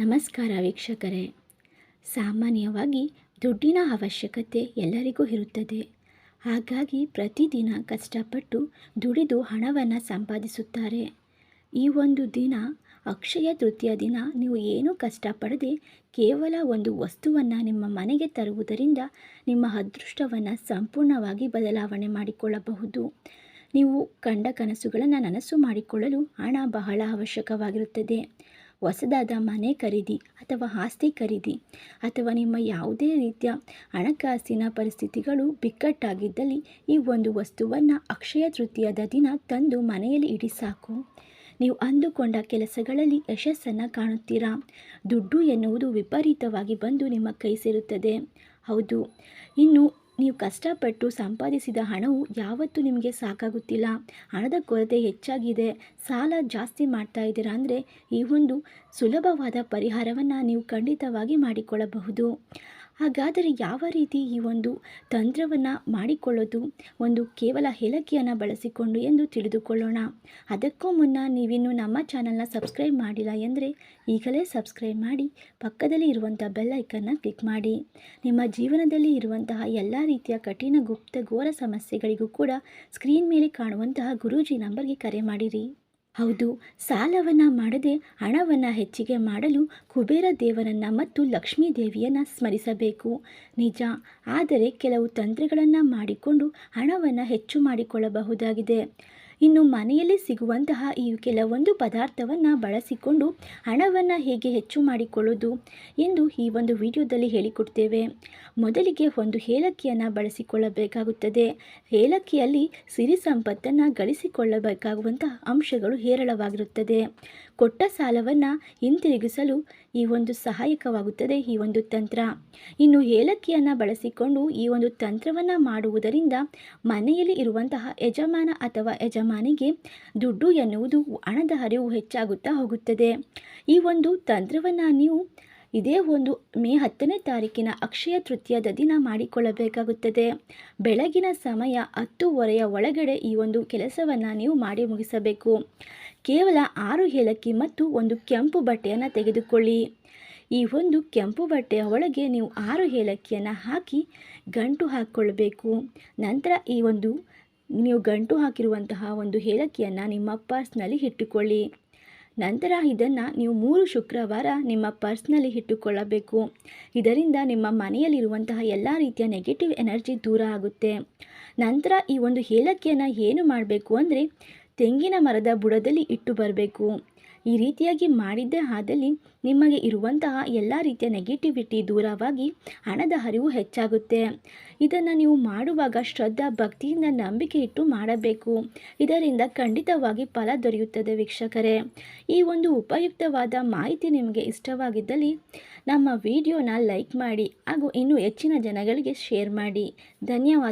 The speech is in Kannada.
ನಮಸ್ಕಾರ ವೀಕ್ಷಕರೇ. ಸಾಮಾನ್ಯವಾಗಿ ದುಡ್ಡಿನ ಅವಶ್ಯಕತೆ ಎಲ್ಲರಿಗೂ ಇರುತ್ತದೆ. ಹಾಗಾಗಿ ಪ್ರತಿದಿನ ಕಷ್ಟಪಟ್ಟು ದುಡಿದು ಹಣವನ್ನು ಸಂಪಾದಿಸುತ್ತಾರೆ. ಈ ಒಂದು ದಿನ, ಅಕ್ಷಯ ತೃತೀಯ ದಿನ, ನೀವು ಏನೂ ಕಷ್ಟಪಡದೆ ಕೇವಲ ಒಂದು ವಸ್ತುವನ್ನು ನಿಮ್ಮ ಮನೆಗೆ ತರುವುದರಿಂದ ನಿಮ್ಮ ಅದೃಷ್ಟವನ್ನು ಸಂಪೂರ್ಣವಾಗಿ ಬದಲಾವಣೆ ಮಾಡಿಕೊಳ್ಳಬಹುದು. ನೀವು ಕಂಡ ಕನಸುಗಳನ್ನು ನನಸು ಮಾಡಿಕೊಳ್ಳಲು ಹಣ ಬಹಳ ಅವಶ್ಯಕವಾಗಿರುತ್ತದೆ. ಹೊಸದಾದ ಮನೆ ಖರೀದಿ ಅಥವಾ ಆಸ್ತಿ ಖರೀದಿ ಅಥವಾ ನಿಮ್ಮ ಯಾವುದೇ ರೀತಿಯ ಹಣಕಾಸಿನ ಪರಿಸ್ಥಿತಿಗಳು ಬಿಕ್ಕಟ್ಟಾಗಿದ್ದಲ್ಲಿ ಈ ಒಂದು ವಸ್ತುವನ್ನು ಅಕ್ಷಯ ತೃತೀಯದ ದಿನ ತಂದು ಮನೆಯಲ್ಲಿ ಇಡಿ ಸಾಕು. ನೀವು ಅಂದುಕೊಂಡ ಕೆಲಸಗಳಲ್ಲಿ ಯಶಸ್ಸನ್ನು ಕಾಣುತ್ತೀರಾ? ದುಡ್ಡು ಎನ್ನುವುದು ವಿಪರೀತವಾಗಿ ಬಂದು ನಿಮ್ಮ ಕೈ ಸೇರುತ್ತದೆ. ಹೌದು. ಇನ್ನು ನೀವು ಕಷ್ಟಪಟ್ಟು ಸಂಪಾದಿಸಿದ ಹಣವು ಯಾವತ್ತೂ ನಿಮಗೆ ಸಾಕಾಗುತ್ತಿಲ್ಲ. ಹಣದ ಕೊರತೆ ಹೆಚ್ಚಾಗಿದೆ. ಸಾಲ ಜಾಸ್ತಿ ಮಾಡ್ತಾ ಇದ್ದೀರಾ ಅಂದರೆ ಈ ಒಂದು ಸುಲಭವಾದ ಪರಿಹಾರವನ್ನು ನೀವು ಖಂಡಿತವಾಗಿ ಮಾಡಿಕೊಳ್ಳಬಹುದು. ಹಾಗಾದರೆ ಯಾವ ರೀತಿ ಈ ಒಂದು ತಂತ್ರವನ್ನು ಮಾಡಿಕೊಳ್ಳೋದು? ಒಂದು ಕೇವಲ ಏಲಕ್ಕಿಯನ್ನು ಬಳಸಿಕೊಂಡು ಎಂದು ತಿಳಿದುಕೊಳ್ಳೋಣ. ಅದಕ್ಕೂ ಮುನ್ನ ನೀವಿನ್ನೂ ನಮ್ಮ ಚಾನಲ್ನ ಸಬ್ಸ್ಕ್ರೈಬ್ ಮಾಡಿಲ್ಲ ಎಂದರೆ ಈಗಲೇ ಸಬ್ಸ್ಕ್ರೈಬ್ ಮಾಡಿ, ಪಕ್ಕದಲ್ಲಿ ಇರುವಂಥ ಬೆಲ್ ಕ್ಲಿಕ್ ಮಾಡಿ. ನಿಮ್ಮ ಜೀವನದಲ್ಲಿ ಇರುವಂತಹ ಎಲ್ಲ ರೀತಿಯ ಕಠಿಣ ಗುಪ್ತ ಘೋರ ಸಮಸ್ಯೆಗಳಿಗೂ ಕೂಡ ಸ್ಕ್ರೀನ್ ಮೇಲೆ ಕಾಣುವಂತಹ ಗುರೂಜಿ ನಂಬರ್ಗೆ ಕರೆ ಮಾಡಿರಿ. ಹೌದು, ಸಾಲವನ್ನು ಮಾಡದೆ ಹಣವನ್ನು ಹೆಚ್ಚಿಗೆ ಮಾಡಲು ಕುಬೇರ ದೇವರನ್ನು ಮತ್ತು ಲಕ್ಷ್ಮೀ ದೇವಿಯನ್ನು ಸ್ಮರಿಸಬೇಕು. ನಿಜ, ಆದರೆ ಕೆಲವು ತಂತ್ರಗಳನ್ನು ಮಾಡಿಕೊಂಡು ಹಣವನ್ನು ಹೆಚ್ಚು ಮಾಡಿಕೊಳ್ಳಬಹುದಾಗಿದೆ. ಇನ್ನು ಮನೆಯಲ್ಲಿ ಸಿಗುವಂತಹ ಈ ಕೆಲವೊಂದು ಪದಾರ್ಥವನ್ನು ಬಳಸಿಕೊಂಡು ಹಣವನ್ನು ಹೇಗೆ ಹೆಚ್ಚು ಮಾಡಿಕೊಳ್ಳೋದು ಎಂದು ಈ ಒಂದು ವಿಡಿಯೋದಲ್ಲಿ ಹೇಳಿಕೊಡ್ತೇವೆ. ಮೊದಲಿಗೆ ಒಂದು ಏಲಕ್ಕಿಯನ್ನು ಬಳಸಿಕೊಳ್ಳಬೇಕಾಗುತ್ತದೆ. ಏಲಕ್ಕಿಯಲ್ಲಿ ಸಿರಿ ಸಂಪತ್ತನ್ನು ಗಳಿಸಿಕೊಳ್ಳಬೇಕಾಗುವಂತಹ ಅಂಶಗಳು ಹೇರಳವಾಗಿರುತ್ತದೆ. ಕೊಟ್ಟ ಸಾಲವನ್ನು ಹಿಂತಿರುಗಿಸಲು ಈ ಒಂದು ಸಹಾಯಕವಾಗುತ್ತದೆ ಈ ಒಂದು ತಂತ್ರ. ಇನ್ನು ಏಲಕ್ಕಿಯನ್ನು ಬಳಸಿಕೊಂಡು ಈ ಒಂದು ತಂತ್ರವನ್ನು ಮಾಡುವುದರಿಂದ ಮನೆಯಲ್ಲಿ ಇರುವಂತಹ ಯಜಮಾನ ಅಥವಾ ಯಜಮಾನಿಗೆ ದುಡ್ಡು ಎನ್ನುವುದು ಹಣದ ಹರಿವು ಹೆಚ್ಚಾಗುತ್ತಾ ಹೋಗುತ್ತದೆ. ಈ ಒಂದು ತಂತ್ರವನ್ನು ನೀವು ಇದೇ ಒಂದು ಮೇ ಹತ್ತನೇ ತಾರೀಕಿನ ಅಕ್ಷಯ ತೃತೀಯದ ದಿನ ಮಾಡಿಕೊಳ್ಳಬೇಕಾಗುತ್ತದೆ. ಬೆಳಗಿನ ಸಮಯ ಹತ್ತುವರೆಯ ಒಳಗಡೆ ಈ ಒಂದು ಕೆಲಸವನ್ನು ನೀವು ಮಾಡಿ ಮುಗಿಸಬೇಕು. ಕೇವಲ ಆರು ಏಲಕ್ಕಿ ಮತ್ತು ಒಂದು ಕೆಂಪು ಬಟ್ಟೆಯನ್ನು ತೆಗೆದುಕೊಳ್ಳಿ. ಈ ಒಂದು ಕೆಂಪು ಬಟ್ಟೆಯ ಒಳಗೆ ನೀವು ಆರು ಏಲಕ್ಕಿಯನ್ನು ಹಾಕಿ ಗಂಟು ಹಾಕ್ಕೊಳ್ಬೇಕು ನಂತರ ಈ ಒಂದು ನೀವು ಗಂಟು ಹಾಕಿರುವಂತಹ ಒಂದು ಏಲಕ್ಕಿಯನ್ನು ನಿಮ್ಮ ಪರ್ಸ್ನಲ್ಲಿ ಇಟ್ಟುಕೊಳ್ಳಿ. ನಂತರ ಇದನ್ನು ನೀವು ಮೂರು ಶುಕ್ರವಾರ ನಿಮ್ಮ ಪರ್ಸ್ನಲ್ಲಿ ಇಟ್ಟುಕೊಳ್ಳಬೇಕು. ಇದರಿಂದ ನಿಮ್ಮ ಮನೆಯಲ್ಲಿರುವಂತಹ ಎಲ್ಲ ರೀತಿಯ ನೆಗೆಟಿವ್ ಎನರ್ಜಿ ದೂರ ಆಗುತ್ತೆ. ನಂತರ ಈ ಒಂದು ಏಲಕ್ಕಿಯನ್ನು ಏನು ಮಾಡಬೇಕು ಅಂದರೆ ತೆಂಗಿನ ಮರದ ಬುಡದಲ್ಲಿ ಇಟ್ಟು ಬರಬೇಕು. ಈ ರೀತಿಯಾಗಿ ಮಾಡಿದ್ದೇ ಆದಲ್ಲಿ ನಿಮಗೆ ಇರುವಂತಹ ಎಲ್ಲ ರೀತಿಯ ನೆಗೆಟಿವಿಟಿ ದೂರವಾಗಿ ಹಣದ ಹರಿವು ಹೆಚ್ಚಾಗುತ್ತೆ. ಇದನ್ನು ನೀವು ಮಾಡುವಾಗ ಶ್ರದ್ಧಾ, ಭಕ್ತಿಯಿಂದ ನಂಬಿಕೆ ಇಟ್ಟು ಮಾಡಬೇಕು. ಇದರಿಂದ ಖಂಡಿತವಾಗಿ ಫಲ ದೊರೆಯುತ್ತದೆ ವೀಕ್ಷಕರೇ. ಈ ಒಂದು ಉಪಯುಕ್ತವಾದ ಮಾಹಿತಿ ನಿಮಗೆ ಇಷ್ಟವಾಗಿದ್ದಲ್ಲಿ ನಮ್ಮ ವಿಡಿಯೋನ ಲೈಕ್ ಮಾಡಿ ಹಾಗೂ ಇನ್ನೂ ಹೆಚ್ಚಿನ ಜನಗಳಿಗೆ ಶೇರ್ ಮಾಡಿ. ಧನ್ಯವಾದ.